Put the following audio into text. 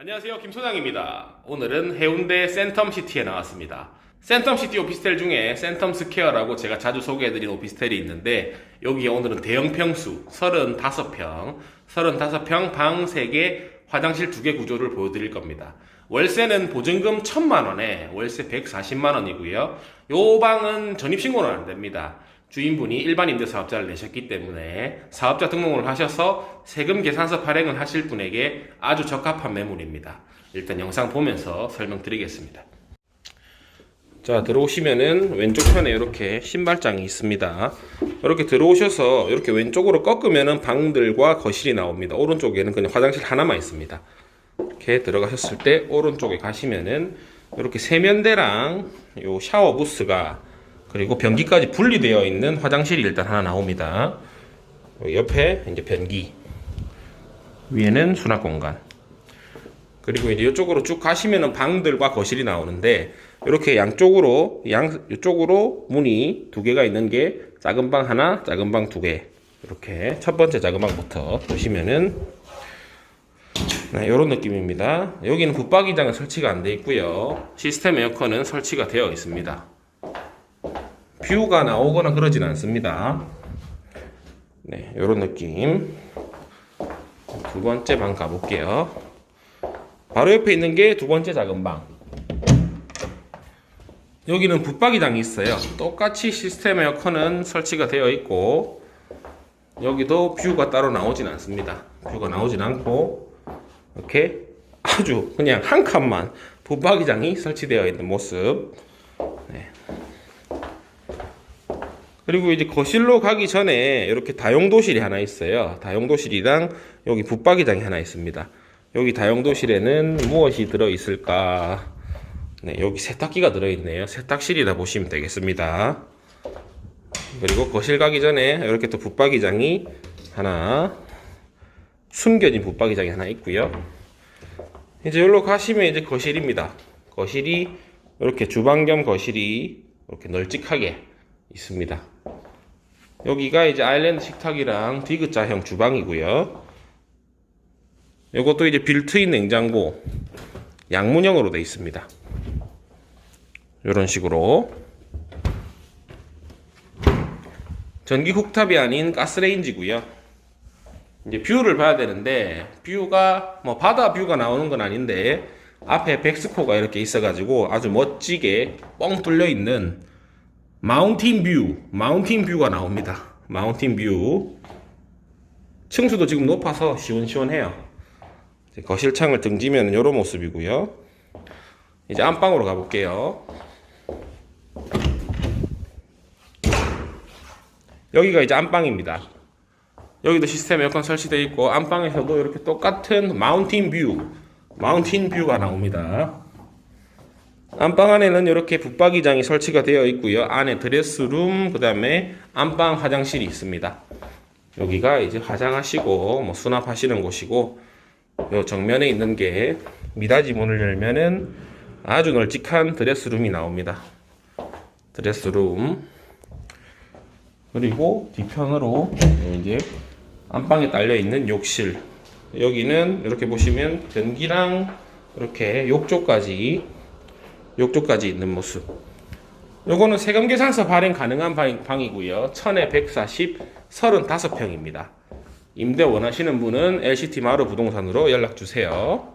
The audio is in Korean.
안녕하세요. 김 소장입니다. 오늘은 해운대 센텀시티에 나왔습니다. 센텀시티 오피스텔 중에 센텀 스퀘어라고 제가 자주 소개해드린 오피스텔이 있는데 여기에 오늘은 대형 평수 35평, 35평 방 3개, 화장실 2개 구조를 보여드릴 겁니다. 월세는 보증금 1000만 원에 월세 140만 원이고요. 요 방은 전입신고는 안 됩니다. 주인분이 일반 임대사업자를 내셨기 때문에 사업자 등록을 하셔서 세금 계산서 발행을 하실 분에게 아주 적합한 매물입니다. 일단 영상 보면서 설명드리겠습니다. 자 들어오시면은 왼쪽 편에 이렇게 신발장이 있습니다. 이렇게 들어오셔서 이렇게 왼쪽으로 꺾으면은 방들과 거실이 나옵니다. 오른쪽에는 그냥 화장실 하나만 있습니다. 이렇게 들어가셨을 때 오른쪽에 가시면은 이렇게 세면대랑 요 샤워 부스가 그리고 변기까지 분리되어 있는 화장실이 일단 하나 나옵니다. 옆에 이제 변기 위에는 수납 공간 그리고 이제 이쪽으로 쭉 가시면은 방들과 거실이 나오는데 이렇게 양쪽으로 양 이쪽으로 문이 두 개가 있는 게 작은 방 하나, 작은 방 두 개. 이렇게 첫 번째 작은 방부터 보시면은 네, 이런 느낌입니다. 여기는 붙박이장은 설치가 안 돼 있고요. 시스템 에어컨은 설치가 되어 있습니다. 뷰가 나오거나 그러진 않습니다. 네, 이런 느낌. 두 번째 방 가볼게요. 바로 옆에 있는 게 두 번째 작은 방. 여기는 붙박이장이 있어요. 똑같이 시스템 에어컨은 설치가 되어 있고, 여기도 뷰가 따로 나오진 않습니다. 뷰가 나오진 않고, 이렇게 아주 그냥 한 칸만 붙박이장이 설치되어 있는 모습. 네. 그리고 이제 거실로 가기 전에 이렇게 다용도실이 하나 있어요. 다용도실이랑 여기 붙박이장이 하나 있습니다. 여기 다용도실에는 무엇이 들어 있을까? 네, 여기 세탁기가 들어 있네요. 세탁실이다 보시면 되겠습니다. 그리고 거실 가기 전에 이렇게 또 붙박이장이 하나 숨겨진 붙박이장이 하나 있고요. 이제 여기로 가시면 이제 거실입니다. 거실이 이렇게 주방 겸 거실이 이렇게 널찍하게 있습니다. 여기가 이제 아일랜드 식탁이랑 디귿자형 주방이고요. 이것도 이제 빌트인 냉장고 양문형으로 되어 있습니다. 이런 식으로 전기 쿡탑이 아닌 가스레인지고요. 이제 뷰를 봐야 되는데 뷰가 뭐 바다 뷰가 나오는 건 아닌데 앞에 백스코가 이렇게 있어가지고 아주 멋지게 뻥 뚫려 있는 마운틴 뷰, 마운틴 뷰가 나옵니다. 마운틴 뷰. 층수도 지금 높아서 시원시원해요. 이제 거실 창을 등지면 이런 모습이고요. 이제 안방으로 가볼게요. 여기가 이제 안방입니다. 여기도 시스템 에어컨 설치되어 있고 안방에서도 이렇게 똑같은 마운틴 뷰, 마운틴 뷰가 나옵니다. 안방 안에는 이렇게 붙박이장이 설치가 되어 있고요. 안에 드레스룸, 그 다음에 안방 화장실이 있습니다. 여기가 이제 화장하시고 뭐 수납하시는 곳이고 요 정면에 있는 게 미닫이 문을 열면은 아주 널찍한 드레스룸이 나옵니다. 드레스룸 그리고 뒤편으로 이제 안방에 딸려 있는 욕실 여기는 이렇게 보시면 변기랑 이렇게 욕조까지 욕조까지 있는 모습. 요거는 세금 계산서 발행 가능한 방, 방이고요. 1000에 140, 35평입니다. 임대 원하시는 분은 LCT 마루 부동산으로 연락 주세요.